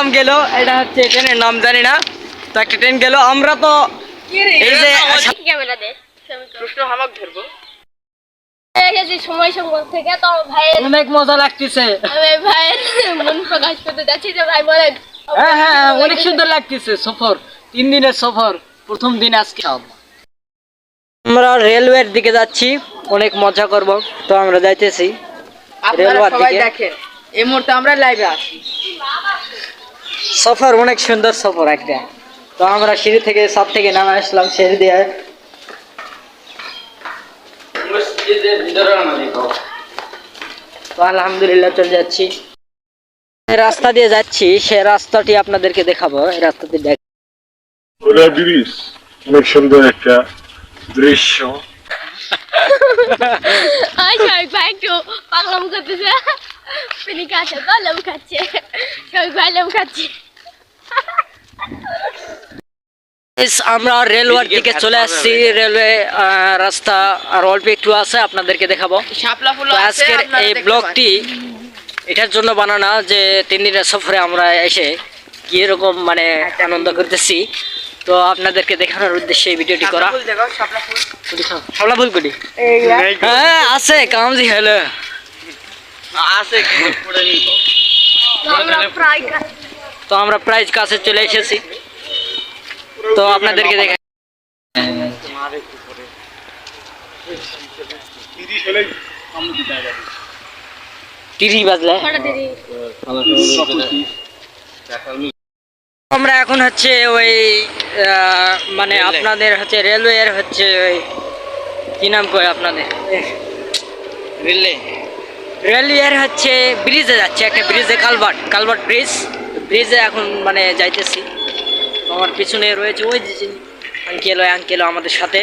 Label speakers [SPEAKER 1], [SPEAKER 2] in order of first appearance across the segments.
[SPEAKER 1] নাম গেল এটা হচ্ছে ট্রেনের নাম জানি না। তো একটা ট্রেন গেল আমরা তো এই যে অনেক মজা লাগতেছে।
[SPEAKER 2] আমি ভাইয়ের মন প্রকাশ করতে যাচ্ছি যে ভাই বলেন
[SPEAKER 1] হ্যাঁ হ্যাঁ অনেক সুন্দর লাগতেছে সফর। তিন দিনের সফর প্রথম দিন আজকে। আমরা রেলওয়ের দিকে যাচ্ছি অনেক মজা করব। তো আমরা যাইতেছি। রেলওয়ার দিকে।
[SPEAKER 3] দেখেন এই মুহূর্তে আমরা লাইভে আছি।
[SPEAKER 1] সফর অনেক সুন্দর সফর একটা। তো আমরা সিঁড়ি থেকে সব থেকে নামে আসলাম সিঁড়ি দিয়ে। তো আলহামদুলিল্লাহ চলে যাচ্ছি। রাস্তা দিয়ে যাচ্ছি সে রাস্তাটি আপনাদেরকে দেখাবো। এই রাস্তাটি দেখ
[SPEAKER 4] ব্রিজ অনেক সুন্দর একটা দৃশ্য।
[SPEAKER 2] আই সবাই ভাই একটু পাগলাম করতেছে। খাচ্ছে কলম খাচ্ছে। সবাই খাচ্ছে।
[SPEAKER 1] Guys, আমরা রেলওয়ের দিকে চলে আসছি। রেলওয়ে আহ, রাস্তা আর অল্প একটু আছে আপনাদেরকে দেখাবো।
[SPEAKER 3] শাপলা ফুল
[SPEAKER 1] তো
[SPEAKER 3] আছে
[SPEAKER 1] আজকের এই ব্লগটি এটার জন্য বানানো যে তিন দিনের সফরে আমরা এসে কি রকম মানে আনন্দ করতেছি। তো আপনাদেরকে দেখানোর উদ্দেশ্যে এই ভিডিওটি করা।
[SPEAKER 3] শাপলা ফুল। দেখো শাপলা ফুল
[SPEAKER 1] সবলা ভুল করি হ্যাঁ আছে কামজি হলো
[SPEAKER 3] আছে
[SPEAKER 1] তো আমরা প্রাইজ কাছে চলে এসেছি। তো আপনাদেরকে দেখে আমরা এখন হচ্ছে ওই মানে আপনাদের হচ্ছে রেলওয়ের হচ্ছে ওই কি নাম কয় আপনাদের? রেলওয়ের হচ্ছে ব্রিজে যাচ্ছে, একটা ব্রিজে কালভার্ট কালভার্ট ব্রিজ ব্রিজে এখন মানে যাইতেছি। আমার পিছনে রয়েছে ওই যে আঙ্কেল ওই আঙ্কেল আমাদের সাথে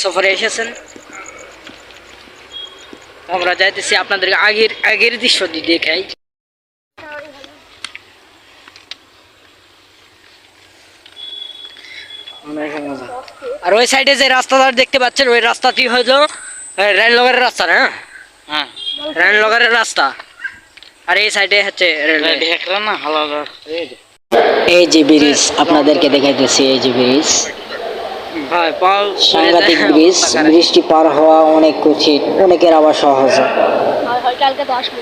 [SPEAKER 1] সফরে এসেছেন। আমরা যাইতেছি আপনাদেরকে আগের আগের দৃশ্যটি দেখাই। আর ওই সাইডে যে রাস্তাটা দেখতে পাচ্ছেন, ওই রাস্তাটি হলো রেল রাস্তা, না?
[SPEAKER 3] হ্যাঁ।
[SPEAKER 1] রাস্তা। আর এই সাইডে হচ্ছে
[SPEAKER 3] ঢেকরা না হালাদা।
[SPEAKER 1] এই যে। ব্রিজ আপনাদেরকে দেখাইতেছি এই যে ব্রিজ সাংঘাতিক ব্রিজ ব্রিজটি পার হওয়া অনেক কঠিন অনেকের আবার সহজ। হয়।
[SPEAKER 2] হয় হয় কালকে তো আসব।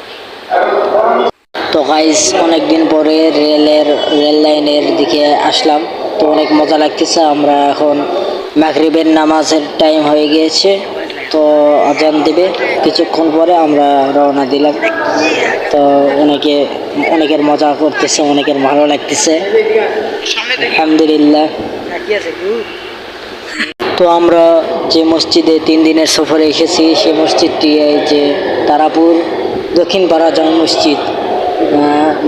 [SPEAKER 1] তো গাইস অনেক দিন পরে রেলের রেল লাইনের দিকে আসলাম। তো অনেক মজা লাগতেছে আমরা এখন মাগরিবের নামাজের টাইম হয়ে গিয়েছে। তো আজান দেবে। কিছুক্ষণ পরে আমরা রওনা দিলাম। তো অনেকে, অনেকের মজা করতেছে, অনেকের ভালো লাগতেছে। আলহামদুলিল্লাহ। তো আমরা যে মসজিদে তিন দিনের সফরে এসেছি সেই মসজিদটি যে তারাপুর দক্ষিণ পাড়া জামা মসজিদ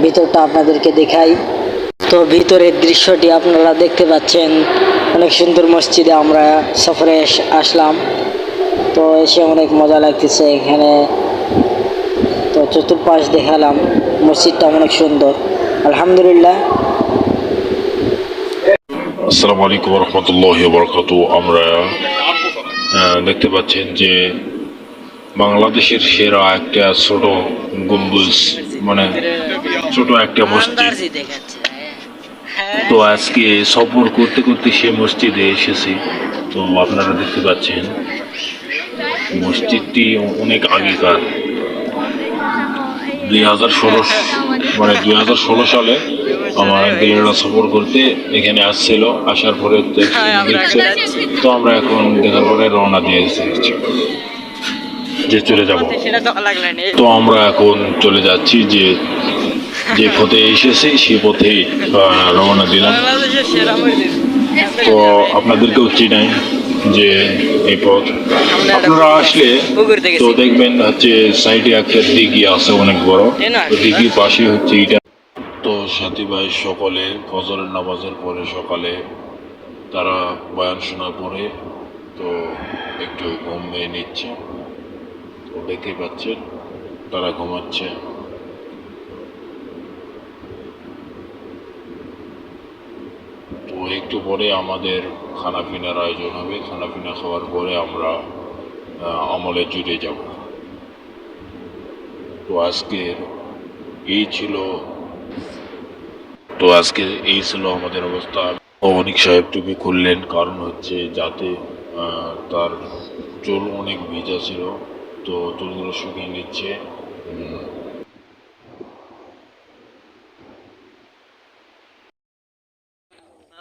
[SPEAKER 1] ভিতরটা আপনাদেরকে দেখাই। তো ভিতরের দৃশ্যটি আপনারা দেখতে পাচ্ছেন। অনেক সুন্দর মসজিদে আমরা সফরে আসলাম। তো এসে অনেক মজা লাগতেছে এখানে। তো চতুর্পাশ দেখালাম, মসজিদটা অনেক সুন্দর, আলহামদুলিল্লাহ।
[SPEAKER 4] আসসালামু আলাইকুম রহমতুল্লাহ বরকাত আমরা দেখতে পাচ্ছেন যে বাংলাদেশের সেরা একটা ছোট গম্বুজ মানে ছোট একটা মসজিদ। তো আজকে সফর করতে করতে সে মসজিদে এসেছি। তো আপনারা দেখতে পাচ্ছেন মসজিদটি অনেক আগেকার। দুই হাজার ষোলো মানে দুই হাজার ষোলো সালে আমার গেলেরা সফর করতে এখানে আসছিল। আসার পরে দেখছে। তো আমরা এখন দেখার পরে রওনা দিয়ে এসেছি যে চলে যাব।
[SPEAKER 1] তো
[SPEAKER 4] আমরা এখন চলে যাচ্ছি যে যে পথে এসেছি সে পথে রওনা দিলাম। তো আপনাদেরকেও চিনাই। যে এই পথ। আপনারা আসলে তো দেখবেন হচ্ছে সাইডে একটা দিঘি আছে অনেক বড়। দিঘির পাশে হচ্ছে এটা। তো সাথী ভাই সকলে ফজরের নামাজের পরে সকালে তারা বয়ান শোনার পরে তো একটু ঘুমিয়ে নিচ্ছে। তো দেখতেই পাচ্ছেন তারা ঘুমাচ্ছে তো একটু পরে আমাদের খানা পিনার আয়োজন হবে। খানা পিনা খাওয়ার পরে আমরা আমলে জুড়ে যাব। তো আজকের এই ছিল, তো আজকে এই ছিল আমাদের অবস্থা। অনেক সাহেব টুপি খুললেন, কারণ হচ্ছে যাতে তার চুল অনেক ভিজা ছিল। তো চুলগুলো শুকিয়ে নিচ্ছে।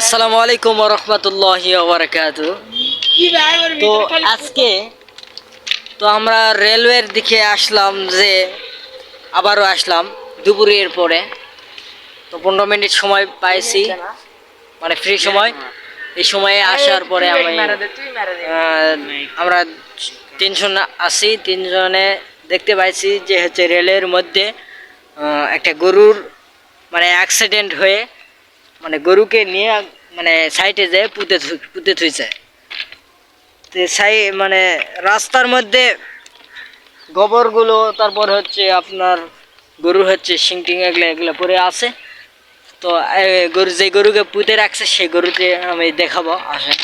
[SPEAKER 1] আসসালামু আলাইকুম রহমতুল্লাহ বারাকাতু তো আজকে তো আমরা রেলওয়ের দিকে আসলাম যে আবারও আসলাম দুপুরের পরে। তো পনেরো মিনিট সময় পাইছি মানে ফ্রি সময়। এই সময়ে আসার পরে আমি আমরা তিনজন আছি তিনজনে দেখতে পাইছি যে হচ্ছে রেলের মধ্যে একটা গরুর মানে অ্যাক্সিডেন্ট হয়ে মানে গরুকে নিয়ে মানে সাইডে যেয়ে পুঁতে পুঁতে থুইছে। তো সাই মানে রাস্তার মধ্যে গোবরগুলো, তারপর হচ্ছে আপনার গরু হচ্ছে সিংটিং এগুলো এগুলো পরে আছে। তো গরু, যে গরুকে পুঁতে রাখছে সেই গরুকে আমি দেখাবো আসে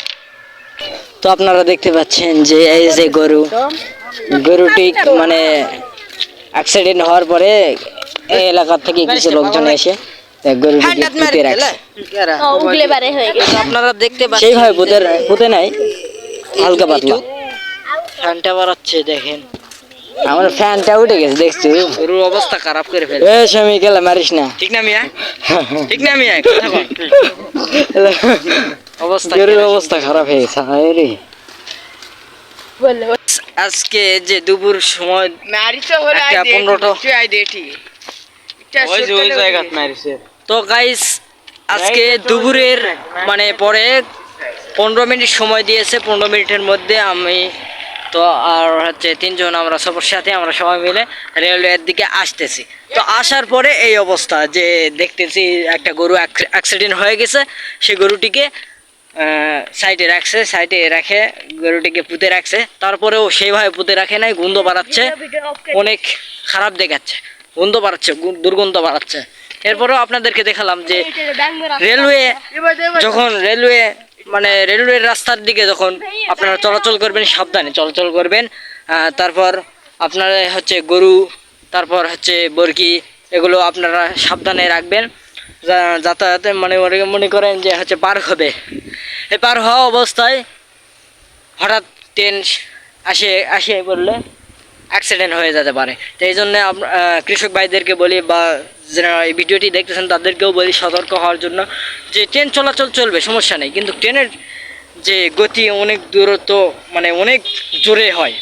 [SPEAKER 1] তো আপনারা দেখতে পাচ্ছেন যে এই যে গরু, গরুটি মানে অ্যাক্সিডেন্ট হওয়ার পরে এই এলাকা থেকে কিছু লোকজন এসে
[SPEAKER 2] হয়ে গেছে।
[SPEAKER 1] আপনারা দেখতে পাচ্ছেন সেইভাবে পুঁতে পুঁতে নাই হালকা পাতলা। ফ্যানটা বাড়াচ্ছে দেখেন। আমার ফ্যানটা উঠে গেছে দেখছি?
[SPEAKER 3] অবস্থা খারাপ করে ফেলে
[SPEAKER 1] এ স্বামী গেলে মারিস না।
[SPEAKER 3] ঠিক না মিয়া? ঠিক না মিয়া?
[SPEAKER 1] অবস্থা গরুর অবস্থা খারাপ হয়ে গেছে আজকে যে দুপুর সময় একটা পনেরোটা
[SPEAKER 3] ওই যে ওই জায়গাত মারিছে।
[SPEAKER 1] তো গাইস আজকে দুপুরের মানে পরে পনেরো মিনিট সময় দিয়েছে পনেরো মিনিটের মধ্যে আমি তো আর হচ্ছে তিনজন আমরা সবার সাথে আমরা সবাই মিলে রেলওয়ের দিকে আসতেছি। তো আসার পরে এই অবস্থা যে দেখতেছি একটা গরু অ্যাক্সিডেন্ট হয়ে গেছে সেই গরুটিকে সাইডে রাখছে সাইডে রাখে গরুটিকে পুঁতে রাখছে। তারপরেও সেইভাবে পুঁতে রাখে নাই গন্ধ বাড়াচ্ছে অনেক খারাপ দেখাচ্ছে গন্ধ বাড়াচ্ছে দুর্গন্ধ বাড়াচ্ছে। এরপরেও আপনাদেরকে দেখালাম যে রেলওয়ে যখন রেলওয়ে মানে রেলওয়ের রাস্তার দিকে যখন আপনারা চলাচল করবেন সাবধানে চলাচল করবেন তারপর আপনারা হচ্ছে গরু তারপর হচ্ছে বরকি এগুলো আপনারা সাবধানে রাখবেন যাতায়াতে মানে মনে- করেন যে হচ্ছে পার হবে। এই পার হওয়া অবস্থায় হঠাৎ ট্রেন আসে আসে পড়লে অ্যাক্সিডেন্ট হয়ে যেতে পারে। তো এই জন্য কৃষক ভাইদেরকে বলি বা যারা এই ভিডিওটি দেখতেছেন তাদেরকেও বলি সতর্ক হওয়ার জন্য যে ট্রেন চলাচল চলবে সমস্যা নেই। কিন্তু ট্রেনের যে গতি অনেক দূরত্ব মানে অনেক জোরে হয়।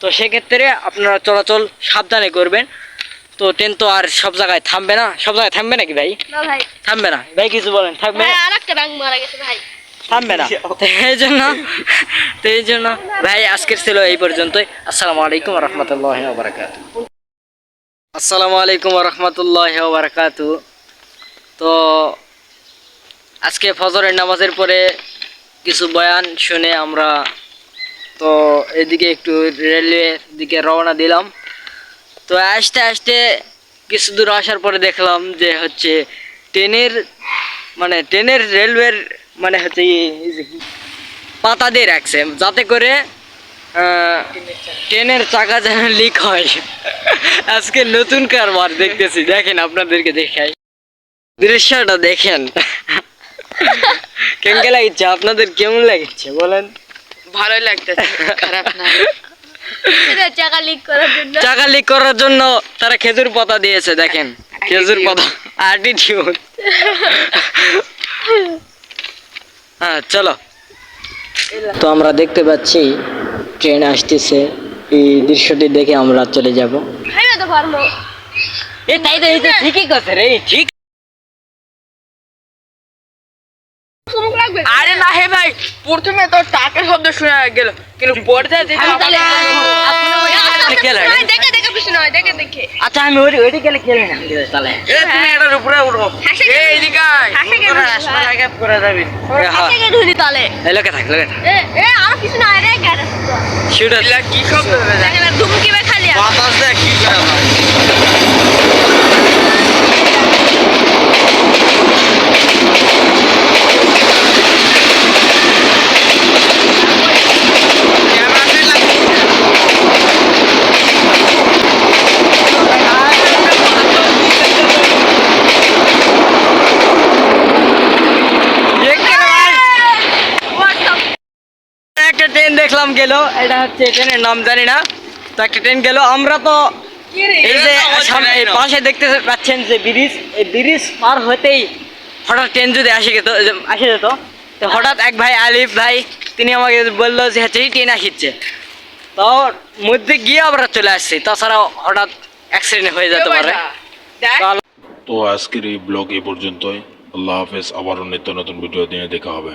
[SPEAKER 1] তো সেক্ষেত্রে আপনারা চলাচল সাবধানে করবেন। তো ট্রেন তো আর সব জায়গায় থামবে না। সব জায়গায় থামবে নাকি ভাই?
[SPEAKER 2] ভাই।
[SPEAKER 1] থামবে না। ভাই কিছু বলেন থাকবে
[SPEAKER 2] ব্যাংক মারা গেছে ভাই।
[SPEAKER 1] থামবে না। তো এই জন্য তো এই জন্য ভাই আজকের ছিল এই পর্যন্তই। আসসালামু আলাইকুম রহমতুল্লাহ বারাকাত আসসালামু আলাইকুম রহমতুল্লাহ বারাকাতু তো আজকে ফজরের নামাজের পরে কিছু বয়ান শুনে আমরা তো এদিকে একটু রেলওয়ে দিকে রওনা দিলাম। তো আসতে আসতে কিছু দূর আসার পরে দেখলাম যে হচ্ছে ট্রেনের মানে ট্রেনের রেলওয়ের মানে হচ্ছে ই- যে পাতা দিয়ে রাখছে যাতে করে ট্রেনের চাকা যেন লিক হয়। আজকে নতুন কারবার দেখতেছি দেখেন আপনাদেরকে দেখাই। দৃশ্যটা দেখেন। কেমন লাগছে? আপনাদের কেমন লাগছে? বলেন।
[SPEAKER 3] ভালোই লাগতেছে খারাপ না।
[SPEAKER 2] চাকা লিক করার জন্য।
[SPEAKER 1] চাকা লিক করার জন্য তারা খেজুর পাতা দিয়েছে দেখেন। খেজুর পাতা। অ্যাটিটিউড হ্যাঁ চলো। তো আমরা দেখতে পাচ্ছি ট্রেন আসতেছে। এই দৃশ্যটি দেখে আমরা চলে যাব। এ তাই তো ঠিকই কথা রে ঠিক।
[SPEAKER 3] আরে না হে ভাই প্রথমে তো টাকের শব্দ শোনা গেল কিন্তু
[SPEAKER 1] পর্দা তাহলে খেলে
[SPEAKER 2] দেখে দেখে পিছনে নয় দেখে দেখে।
[SPEAKER 1] আচ্ছা আমি ওই ওইটি গেলে খেলে না তাহলে।
[SPEAKER 3] এ তুমি এটার উপরে উঠো। এই এদিকে
[SPEAKER 2] হাসে গেল।
[SPEAKER 3] তোরা রাস্তায় করে যাবি।
[SPEAKER 2] হাসে ঢুলি তালে।
[SPEAKER 1] এই লোকে থাক লোকে থাক।
[SPEAKER 2] এ এ আর কিছু না রে গাড়ি
[SPEAKER 1] শুট
[SPEAKER 3] এগুলা কি শব্দ হবে? দেখ
[SPEAKER 2] ধুমকি বে খালি
[SPEAKER 3] বাতাস দেখ কি করে ভাই ক্যামেরাতে লাগছে
[SPEAKER 1] একটা দেখলাম গেল এটা হচ্ছে ট্রেনের নাম জানি না তো একটা ট্রেন গেল। আমরা তো এই যে সামনে পাশে দেখতে পাচ্ছেন যে ব্রিজ এই ব্রিজ পার হতেই হঠাৎ ট্রেন যদি আসে যেত আসে যেত তো হঠাৎ এক ভাই আলিফ ভাই তিনি আমাকে বলল যে হচ্ছে এই ট্রেন আসছে তো মধ্যে গিয়ে আমরা চলে আসছি তাছাড়া হঠাৎ অ্যাক্সিডেন্ট হয়ে যেতে পারে। তো
[SPEAKER 4] তো আজকের এই ব্লগ এই পর্যন্তই। আল্লাহ হাফেজ আবারও নিত্য নতুন ভিডিও দিয়ে দেখা হবে।